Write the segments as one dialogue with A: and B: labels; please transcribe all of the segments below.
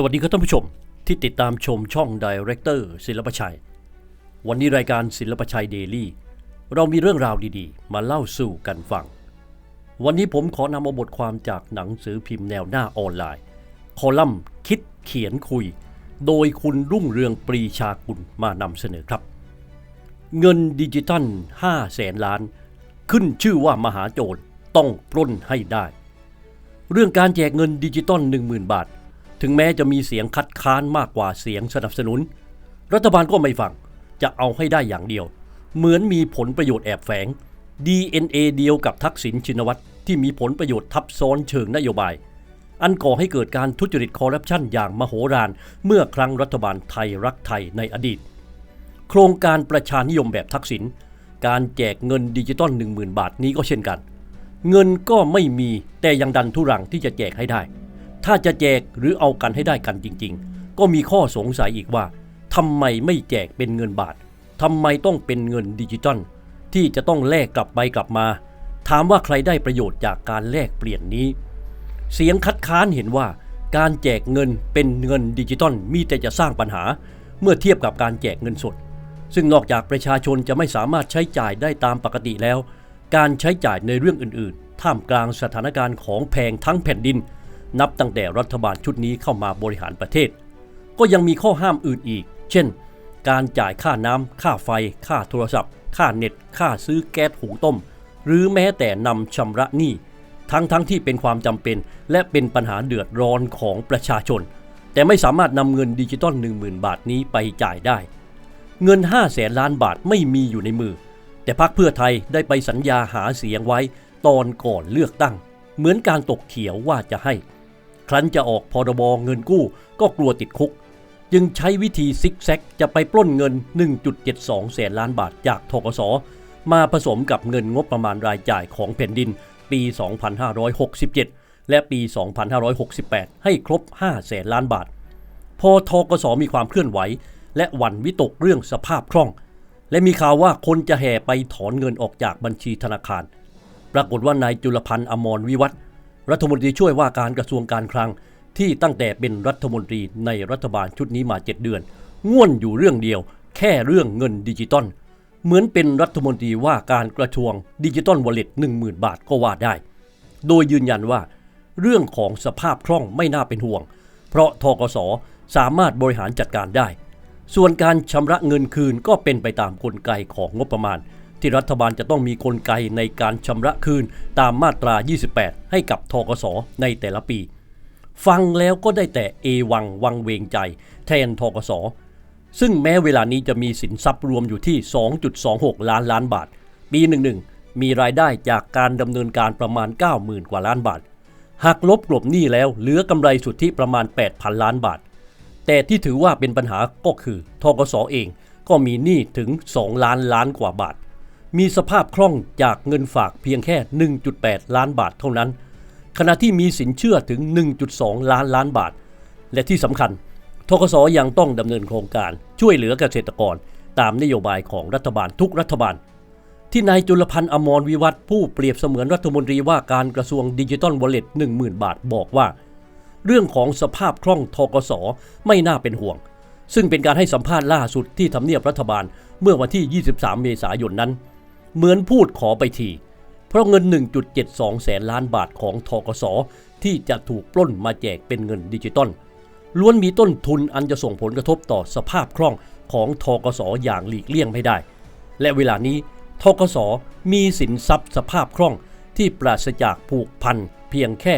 A: สวัสดีครับท่านผู้ชมที่ติดตามชมช่อง Director ศิลปชัย วันนี้รายการศิลปชัยเดลี่เรามีเรื่องราวดีๆ มาเล่าสู่กันฟัง วันนี้ผมขอนำเอาบทความจากหนังสือพิมพ์แนวหน้าออนไลน์ คอลัมน์คิดเขียนคุย โดยคุณรุ่งเรืองปรีชากุลมานำเสนอครับ เงินดิจิตัล5แสนล้าน ขึ้นชื่อว่ามหาโจรต้องปล้นให้ได้ เรื่องการแจกเงินดิจิตอล10,000 บาท ถึงแม้จะมีเสียงคัดค้านมากกว่าเสียงสนับสนุน รัฐบาลก็ไม่ฟัง จะเอาให้ได้อย่างเดียว เหมือนมีผลประโยชน์แอบแฝง DNA เดียวกับทักษิณชินวัตรที่มีผลประโยชน์ทับซ้อนเชิงนโยบาย อันก่อให้เกิดการทุจริตคอร์รัปชันอย่างมโหฬารเมื่อครั้งรัฐบาลไทยรักไทยในอดีต โครงการประชานิยมแบบทักษิณการแจกเงินดิจิตอล10,000 บาทนี้ก็เช่นกัน เงินก็ไม่มีแต่ยังดันทุรังที่จะแจกให้ได้ ถ้าจะแจกหรือเอากันให้ได้กันจริง ๆ ก็มีข้อสงสัยอีกว่าทำไมไม่แจกเป็นเงินบาททำไมต้องเป็นเงินดิจิตอลที่จะต้องแลกกลับไปกลับมา ถามว่าใครได้ประโยชน์จากการแลกเปลี่ยนนี้ เสียงคัดค้านเห็นว่า การแจกเงินเป็นเงินดิจิตอลมีแต่จะสร้างปัญหา เมื่อเทียบกับการแจกเงินสด ซึ่งนอกจากประชาชนจะไม่สามารถใช้จ่ายได้ตามปกติแล้ว การใช้จ่ายในเรื่องอื่น ๆ ท่ามกลางสถานการณ์ของแพงทั้งแผ่นดิน นับตั้งแต่รัฐบาลชุดนี้เข้ามาบริหารประเทศ ก็ยังมีข้อห้ามอื่นอีก เช่น การจ่ายค่าน้ำ ค่าไฟ ค่าโทรศัพท์ ค่าเน็ต ค่าซื้อแก๊สหุงต้ม หรือแม้แต่นำชำระหนี้ ทั้งๆทที่เป็นความจำเป็น และเป็นปัญหาเดือดร้อนของประชาชน แต่ไม่สามารถนำเงินดิจิตอล10,000 บาทนี้ไปจ่ายได้ เงิน5แสนล้านบาทไม่มีอยู่ในมือ แต่พรรคเพื่อไทยได้ไปสัญญาหาเสียงไว้ตอนก่อนเลือกตั้ง เหมือนการตกเขียวว่าจะให้ ครั้นจะออกพรบเงินกู้ก็กลัวติดคุก จึงใช้วิธีซิกแซกจะไปปล้นเงิน 1.72 แสนล้านบาทจากทกสมาผสมกับเงินงบประมาณรายจ่ายของแผ่นดินปี 2567 และปี 2568 ให้ครบ 5 แสนล้านบาท พอทกสมีความเคลื่อนไหว และหวั่นวิตกเรื่องสภาพคล่อง และมีข่าวว่าคนจะแห่ไปถอนเงินออกจากบัญชีธนาคาร ปรากฏว่านายจุลพันธ์อมรวิวัฒน์ รัฐมนตรีช่วยว่าการกระทรวงการคลัง ที่ตั้งแต่เป็นรัฐมนตรีในรัฐบาลชุดนี้มา 7 เดือน ง่วนอยู่เรื่องเดียว แค่เรื่องเงินดิจิตอลเหมือนเป็นรัฐมนตรีว่าการกระทรวงดิจิตอลวอลเล็ต10,000 บาทก็ว่าได้ โดยยืนยันว่า เรื่องของสภาพคล่องไม่น่าเป็นห่วง เพราะทกสสามารถบริหารจัดการได้ ส่วนการชำระเงินคืนก็เป็นไปตามกลไกของงบประมาณ ที่รัฐบาลจะต้องมีกลไกในการชำระคืนตามมาตรา 28 ให้กับทกสในแต่ละปี ฟังแล้วก็ได้แต่เอวังวังเวงใจ แทนทกสซึ่งแม้เวลานี้จะมีสินทรัพย์รวมอยู่ที่ 2.26 ล้านล้านบาท ปีหนึ่งๆมีรายได้จากการดำเนินการประมาณ 90,000 กว่าล้านบาท หากลบกลบหนี้แล้วเหลือกำไรสุทธิประมาณ 8,000 ล้านบาท แต่ที่ถือว่าเป็นปัญหาก็คือทกสเองก็มีหนี้ถึง 2 ล้านล้านกว่าบาท มีสภาพคล่องจากเงินฝากเพียงแค่ 1.8 ล้านบาทเท่านั้น ขณะที่มีสินเชื่อถึง 1.2 ล้านล้านบาท และที่สำคัญทกสยังต้องดำเนินโครงการช่วยเหลือเกษตรกร ตามนโยบายของรัฐบาลทุกรัฐบาล ที่นายจุลพันธ์อมรวิวัฒผู้เปรียบเสมือนรัฐมนตรีว่าการกระทรวงดิจิทัลวอลเล็ต10,000 บาทบอกว่า เรื่องของสภาพคล่องทกสไม่น่าเป็นห่วง ซึ่งเป็นการให้สัมภาษณ์ล่าสุดที่ทำเนียบรัฐบาลเมื่อวันที่ 23 เมษายนนั้น เหมือนพูดขอไปที เพราะเงิน 1.72 แสนล้านบาทของทกสที่จะถูกปล้นมาแจกเป็นเงินดิจิตอลล้วนมีต้นทุนอันจะส่งผลกระทบต่อสภาพคล่องของทกสอย่างหลีกเลี่ยงไม่ได้ และเวลานี้ทกสมีสินทรัพย์สภาพคล่องที่ปราศจากผูกพันเพียงแค่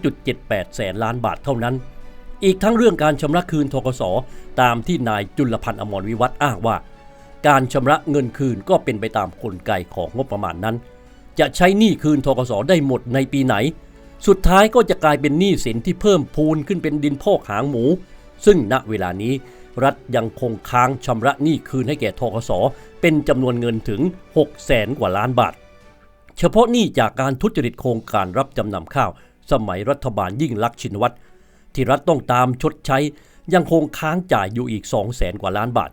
A: 2.78 แสนล้านบาทเท่านั้น อีกทั้งเรื่องการชำระคืนทกสตามที่นายจุลพันธ์อมรวิวัฒอ้างว่า การชำระเงินคืนก็เป็นไปตามกลไกของงบประมาณนั้น จะใช้หนี้คืนทกสได้หมดในปีไหน สุดท้ายก็จะกลายเป็นหนี้สินที่เพิ่มพูนขึ้นเป็นดินพอกหางหมู ซึ่งณเวลานี้ รัฐยังคงค้างชำระหนี้คืนให้แก่ทกสเป็นจำนวนเงินถึง 6 แสนกว่าล้านบาท เฉพาะหนี้จากการทุจริตโครงการรับจำนำข้าว สมัยรัฐบาลยิ่งลักษณ์ชินวัตรที่รัฐต้องตามชดใช้ยังคงค้างจ่ายอยู่อีก2แสนกว่าล้านบาท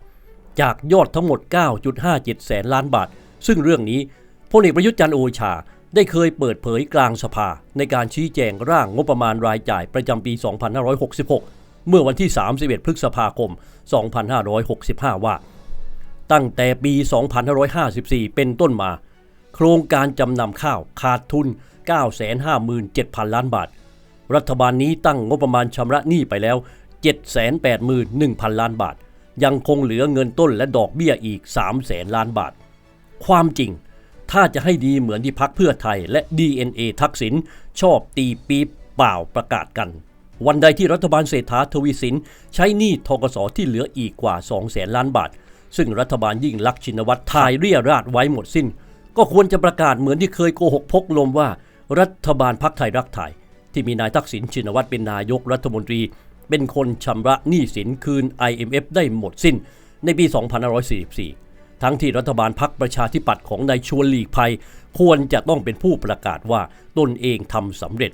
A: จากยอดทั้งหมด 9.57 แสนล้านบาท ซึ่งเรื่องนี้พลเอกประยุทธ์จันโอชา ได้เคยเปิดเผยกลางสภา ในการชี้แจงร่างงบประมาณรายจ่ายประจำปี 2566 เมื่อวันที่ 31 พฤษภาคม 2565 ว่า ตั้งแต่ปี 2554 เป็นต้นมา โครงการจำนำข้าวขาดทุน 957,000 ล้านบาท รัฐบาลนี้ตั้งงบประมาณชำระหนี้ไปแล้ว 781,000 ล้านบาท ยังคงเหลือเงินต้นและดอกเบี้ยอีก 300,000ล้านบาท ความจริง ถ้าจะให้ดีเหมือนที่พักเพื่อไทยและ DNA ทักษิณชอบตีปีบเปล่าประกาศกัน วันใดที่รัฐบาลเศรษฐาทวีสินใช้หนี้ทกสที่เหลืออีกกว่า2แสนล้านบาท ซึ่งรัฐบาลยิ่งลักษณ์ชินวัตรทายเรียราดไว้หมดสิ้น ก็ควรจะประกาศเหมือนที่เคยโกหกพกลมว่า รัฐบาลพักไทยรักไทยที่มีนายทักษิณชินวัตรเป็นนายกรัฐมนตรี เป็นคนชำระหนี้สินคืน IMF ได้หมดสิ้นในปี 2544 ทั้งที่รัฐบาลพักประชาธิปัตย์ของนายชวนหลีกภัย ควรจะต้องเป็นผู้ประกาศว่าตนเองทำสำเร็จ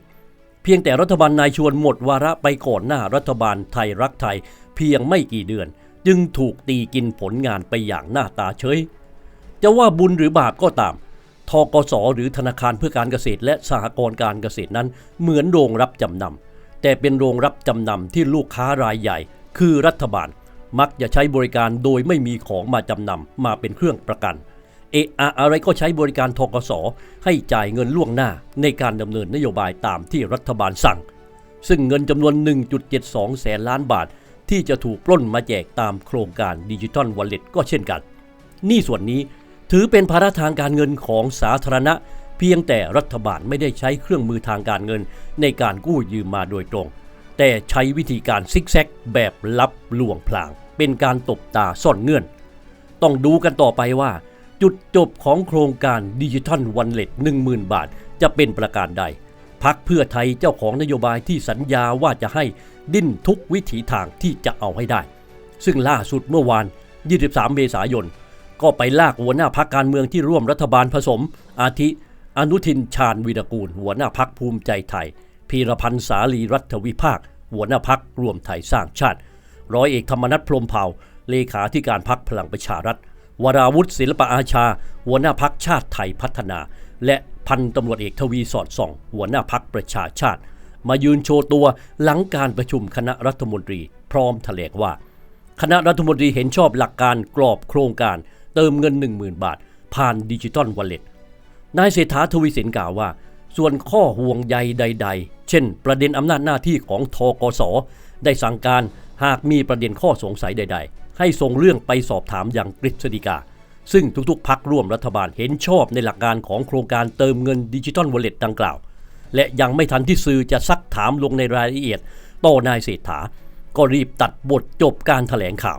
A: เพียงแต่รัฐบาลนายชวนหมดวาระไปก่อนหน้ารัฐบาลไทยรักไทย เพียงไม่กี่เดือน จึงถูกตีกินผลงานไปอย่างหน้าตาเฉย จะว่าบุญหรือบาปก็ตามทกสหรือธนาคารเพื่อการเกษตรและสหกรณ์การเกษตรนั้นเหมือนโรงรับจำนำ แต่เป็นโรงรับจำนำที่ลูกค้ารายใหญ่ คือรัฐบาล มักจะใช้บริการโดยไม่มีของมาจำนำมาเป็นเครื่องประกัน เอะอะอะไรก็ใช้บริการทกสให้จ่ายเงินล่วงหน้าในการดำเนินนโยบายตามที่รัฐบาลสั่ง ซึ่งเงินจำนวน 1.72 แสนล้านบาท ที่จะถูกปล้นมาแจกตามโครงการดิจิทัลวอลเล็ตก็เช่นกัน นี่ส่วนนี้ถือเป็นภาระทางการเงินของสาธารณะ เพียงแต่รัฐบาลไม่ได้ใช้เครื่องมือทางการเงินในการกู้ยืมมาโดยตรง แต่ใช้วิธีการซิกแซกแบบลับลวงพลาง เป็นการตบตาซ่อนเงื่อน ต้องดูกันต่อไปว่า จุดจบของโครงการดิจิทัลวันเล็ต10,000 บาท จะเป็นประการใดพักเพื่อไทยเจ้าของนโยบายที่สัญญาว่าจะให้ดิ้นทุกวิถีทางที่จะเอาให้ได้ ซึ่งล่าสุดเมื่อวาน 23 เมษายน ก็ไปลากหัวหน้าพักการเมืองที่ร่วมรัฐบาลผสม อาทิ อนุทินชาญวีรกูล หัวหน้าพักภูมิใจไทย พีรพันธ์สาลีรัฐวิภาค หัวหน้าพักรวมไทยสร้างชาติ ร้อยเอกธรรมนัฐพรมเผ่า เลขาธิการพักพลังประชารัฐ วราวุฒิศิลปะอาชา หัวหน้าพักชาติไทยพัฒนา และพันตำรวจเอกทวีสอดส่อง หัวหน้าพักประชาชาติ มายืนโชว์ตัวหลังการประชุมคณะรัฐมนตรี พร้อมแถลงว่า คณะรัฐมนตรีเห็นชอบหลักการกรอบโครงการ เติมเงิน 10,000 บาท ผ่านดิจิตอลวอลเล็ต นายเศรษฐาทวีสินกล่าวว่า ส่วนข้อห่วงใยใด ๆ เช่น ประเด็นอำนาจหน้าที่ของทกสได้สั่งการหากมีประเด็นข้อสงสัยใด ๆ ให้ส่งเรื่องไปสอบถามอย่างกฤษฎีกา ซึ่งทุกๆพักร่วมรัฐบาลเห็นชอบในหลักการของโครงการเติมเงินดิจิตอลวอลเล็ตดังกล่าว และยังไม่ทันที่สื่อจะซักถามลงในรายละเอียด ต่อนายเศรษฐา ก็รีบตัดบทจบการถแถลงข่าว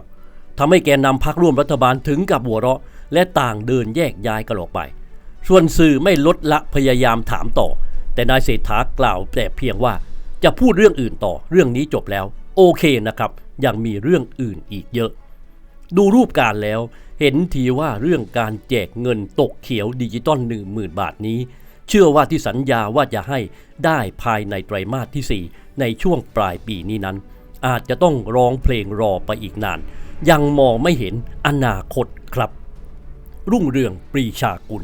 A: ทำให้แกนนำพักร่วมรัฐบาลถึงกับหัวเราะ และต่างเดินแยกย้ายกันออกไป ส่วนสื่อไม่ลดละพยายามถามต่อ แต่นายเศรษฐากล่าวแต่เพียงว่าจะพูดเรื่องอื่นต่อเรื่องนี้จบแล้ว โอเคนะครับ ยังมีเรื่องอื่นอีกเยอะ ดูรูปการแล้ว เห็นทีว่าเรื่องการแจกเงินตกเขียวดิจิตอล1 0,000 บาทนี้ เชื่อว่าที่สัญญาว่าจะให้ได้ภายในไตรมาสที่ 4 ในช่วงปลายปีนี้นั้น อาจจะต้องร้องเพลงรอไปอีกนาน ยังมองไม่เห็นอนาคตครับ รุ่งเรืองปรีชากุล